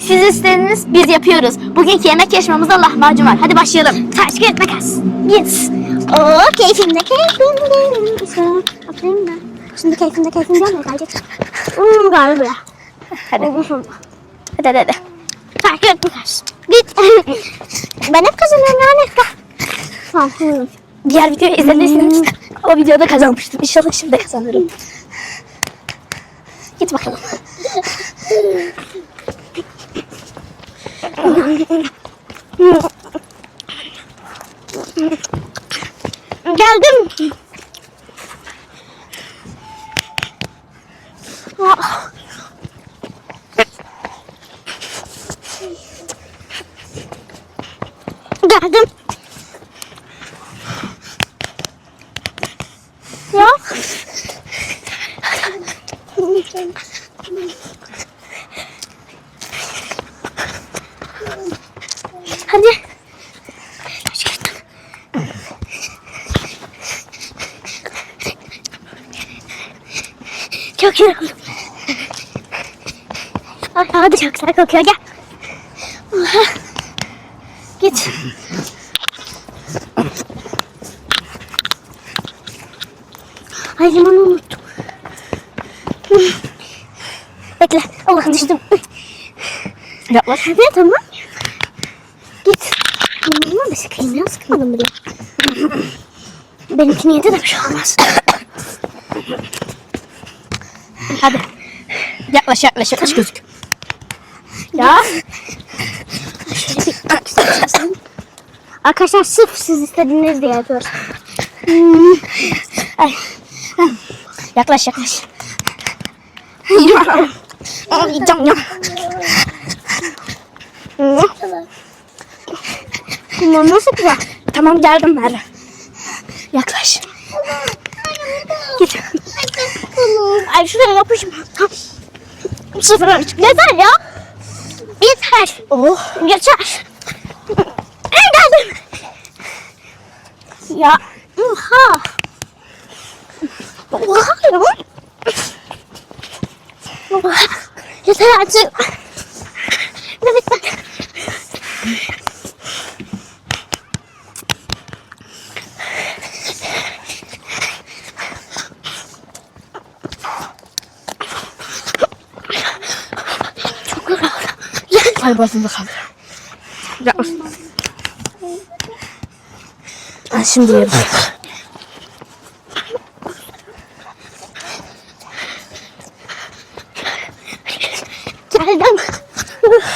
Siz istediniz biz yapıyoruz. Bugünkü yemek yarışmamızda lahmacun var. Hadi başlayalım. Taş kağıt makas. Git. Oo keyfimde keyfimde. Aferin ben. Şimdi keyfimde keyfimde mi gelecek? Hmm galiba. Hadi. Hadi hadi hadi. Taş kağıt makas. Git. ben hep kazanıyorum hmm. Diğer videoyu izlediyseniz o videoda kazanmıştım. İnşallah şimdi kazanırım. Git bakalım. Geldim. Ah. Geldim. Ya. Hadi. Çok oldu. Ay, hadi çok güzel kokuyor gel. Oha. Git. Ay limonu unuttum. Bekle. Allah düştüm. Yaklaş. Hadi tamam. Git. Limonunu da sıkayım ya. Sıkmadım bile. Benimkini yedi de bir şey olmaz. Hadi. Yaklaş yaklaş yaklaş gözük. Ya. Arkadaşlar sırf siz istediğiniz diye yapıyoruz. Ay. Yaklaş yaklaş. Yiyeceğim ya. Bunlar nasıl güzel? Tamam geldim Merve. Yaklaş. Git. Ay şuraya yapışma. Bu sefer artık yeter ya. Yeter. Oh. Yeter. Geldim. Ya. Oha. Oha ya. Oha. Yeter artık. Evet bak. Ay basında. Yapma. Ben şimdi yerim.